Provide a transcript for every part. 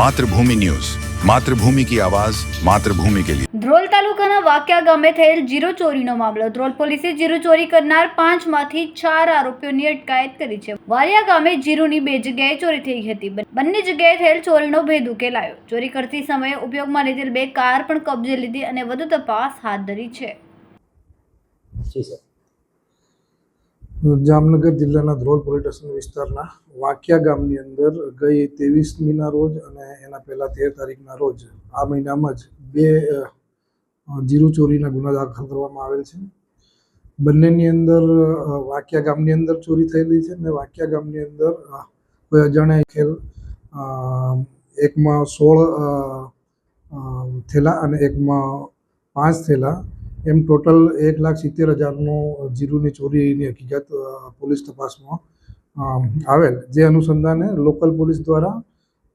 Mathrubhumi news. Mathrubhumi કી આવાજ માતૃભૂમિ કે લિયે. ધ્રોલ તાલુકાના વાક્યા ગામે થયેલ જીરો ચોરીનો મામલો. ધ્રોલ પોલીસે જીરો ચોરી કરનાર પાંચમાંથી ચાર આરોપીઓની અટકાયત કરી છે. વાલિયા ગામે જીરુની બે જગ્યાએ ચોરી થઈ હતી. બંને જગ્યાએ થયેલ ચોરીનો ભેદ ઉકેલાયો. ચોરી કરતી સમયે ઉપયોગમાં લીધેલ બે કાર પણ કબજે લીધી અને વધુ તપાસ હાથ ધરી છે. જી સર. જામનગર જિલ્લાના ધ્રોલ પોલીસ સ્ટેશન વિસ્તારના વાકિયા ગામની અંદર ગઈ ત્રેવીસમીના રોજ અને એના પહેલાં તેર તારીખના રોજ આ મહિનામાં જ બે જીરું ચોરીના ગુના દાખલ કરવામાં આવેલ છે. બંનેની અંદર વાક્યા ગામની અંદર ચોરી થયેલી છે અને વાકિયા ગામની અંદર કોઈ અજાણ્યા ખેલ એકમાં સોળ થેલા અને એકમાં પાંચ થેલા એમ ટોટલ એક લાખ સિત્તેર હજારનું જીરુની ચોરીની હકીકત પોલીસ તપાસમાં આવેલ. જે અનુસંધાને લોકલ પોલીસ દ્વારા,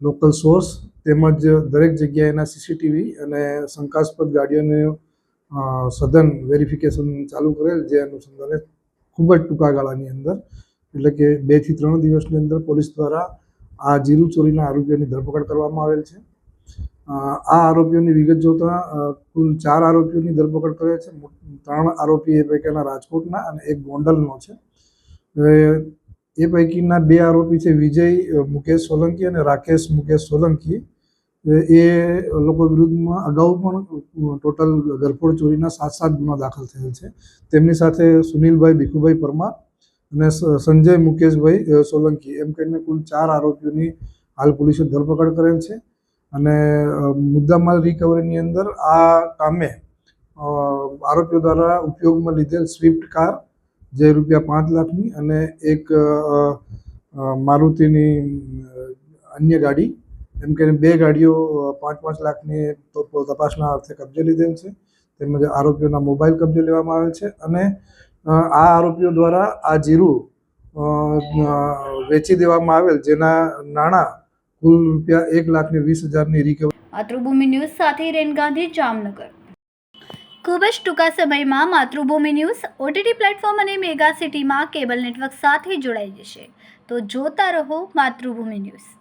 લોકલ સોર્સ તેમજ દરેક જગ્યાએના સીસીટીવી અને શંકાસ્પદ ગાડીઓનું સઘન વેરિફિકેશન ચાલુ કરેલ, જે અનુસંધાને ખૂબ જ ટૂંકા ગાળાની અંદર, એટલે કે બેથી ત્રણ દિવસની અંદર પોલીસ દ્વારા આ જીરુ ચોરીના આરોપીઓની ધરપકડ કરવામાં આવેલ છે. આ આરોપીઓની વિગત જોતા કુલ ચાર આરોપીઓની ધરપકડ કરે છે. ત્રણ આરોપી એ પૈકીના રાજકોટના અને એક ગોંડલનો છે. એ પૈકીના બે આરોપી છે વિજય મુકેશ સોલંકી અને રાકેશ મુકેશ સોલંકી. એ લોકો વિરુદ્ધમાં અગાઉ પણ ટોટલ ગરફોડ ચોરીના સાત સાત ગુના દાખલ થયેલ છે. તેમની સાથે સુનિલભાઈ ભીખુભાઈ પરમાર અને સંજય મુકેશભાઈ સોલંકી. એમ કરીને કુલ ચાર આરોપીઓની હાલ પોલીસે ધરપકડ કરેલ છે. અને મુદ્દામાલ રિકવરીની અંદર આ કામે આરોપીઓ દ્વારા ઉપયોગમાં લીધેલ સ્વિફ્ટ કાર જે રૂપિયા પાંચ લાખની અને એક મારુતિની અન્ય ગાડી, એમ કે બે ગાડીઓ પાંચ પાંચ લાખની તપાસના અર્થે કબજે લીધેલ છે. તેમજ આરોપીઓના મોબાઈલ કબજે લેવામાં આવેલ છે અને આ આરોપીઓ દ્વારા આ જીરું વેચી દેવામાં આવેલ જેના નાણાં કુલ રૂપિયા એક લાખ ને વીસ હજારની રિકવરી માતૃભૂમિ ન્યૂઝ સાથે રેન ગાંધી, જામનગર. ખૂબ જ ટૂંકા સમયમાં માતૃભૂમિ ન્યૂઝ ઓટીટી પ્લેટફોર્મ અને મેગા સિટીમાં કેબલ નેટવર્ક સાથે જોડાઈ જશે. તો જોતા રહો માતૃભૂમિ ન્યૂઝ.